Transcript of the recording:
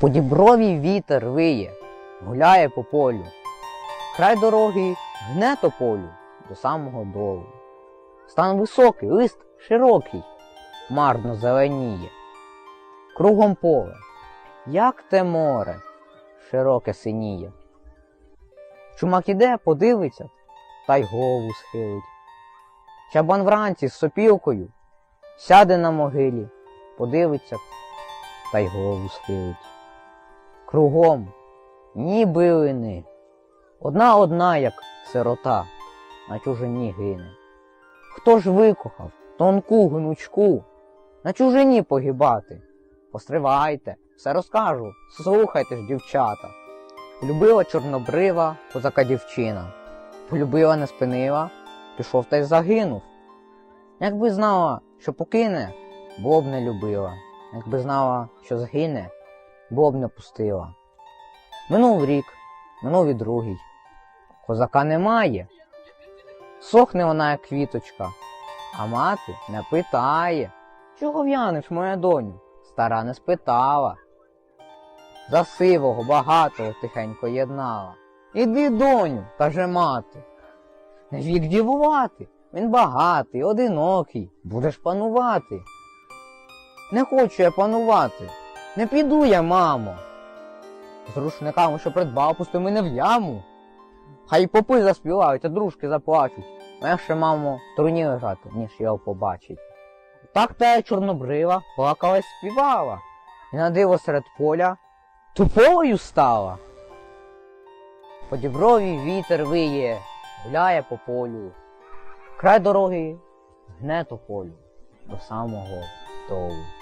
По вітер виє, гуляє по полю. Край дороги гне тополю до самого долу. Стан високий, лист широкий, марно зеленіє. Кругом поле, як те море, широке синіє. Чумак іде, подивиться, та й голову схилить. Чабан вранці з сопілкою сяде на могилі, подивиться та й голову схилить. Кругом ні билини, одна одна, як сирота, на чужині гине. Хто ж викохав тонку гнучку, на чужині погибати? Постривайте, все розкажу, слухайте ж, дівчата. Полюбила чорнобрива козака дівчина, полюбила не спинила, пішов та й загинув. Якби знала, що покине, було б не любила. Якби знала, що згине, було не пустила. Минув рік, минув і другий. Козака немає. Сохне вона, як квіточка, а мати не питає. Чого в'янеш, моя доню? Стара не спитала. За сивого, багатого тихенько єднала. Іди, доню, каже мати. Не вік дівувати. Він багатий, одинокий, будеш панувати. Не хочу я панувати. Не піду я, мамо. З рушниками, що придбав, пусти мене в яму. Хай попи заспівають, а дружки заплачуть. Легше, мамо, в труні лежати, ніж його побачить. Так та чорнобрива плакала й співала, і на диво серед поля туполою стала. По діброві вітер виє, гуляє по полю. Край дороги гне тополю до самого долу.